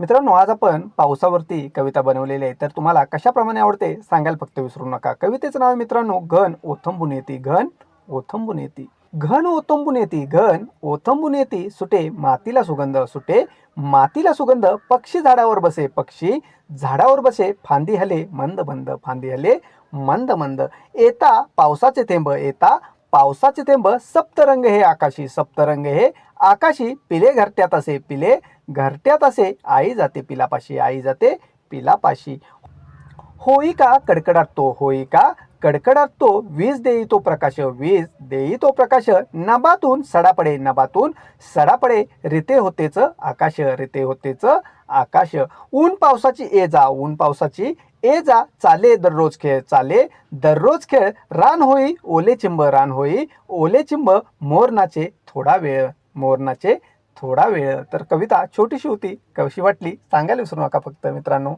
मित्रांनो आज आपण पावसावरती कविता बनवलेली आहे. तर तुम्हाला कशाप्रमाणे आवडते सांगायला फक्त विसरू नका. कवितेचं नाव आहे मित्रांनो घन ओथंबून येते घन ओथंबून येते. घन ओतंबून येते घन ओथंबून येते सुटे मातीला सुगंध सुटे मातीला सुगंध पक्षी झाडावर बसे पक्षी झाडावर बसे फांदी हले मंद मंद फांदी हले मंद मंद. येता पावसाचे थेंब येता पावसाचे थेंब सप्तरंग हे आकाशी सप्तरंग हे आकाशी. पिले घरट्यात असे पिले घरट्यात असे. आई जाते पिलापाशी आई जाते पिलापाशी. होई का कडकडात तो होई का कडकडात तो वीज देई तो प्रकाश वीज देई तो प्रकाश. नबातून सडा पडे सडापडे सडा पडे. रिते होतेच आकाश रिते होतेच आकाश. ऊन पावसाची ये जा ऊन पावसाची ए जा चाले दररोज खेळ चाले दररोज खेळ. रान होई ओले चिंब रान होई. ओले चिंब मोरनाचे थोडा वेळ मोरनाचे थोडा वेळ. तर कविता छोटीशी होती कशी वाटली? सांगायला विसरू नका फक्त मित्रांनो.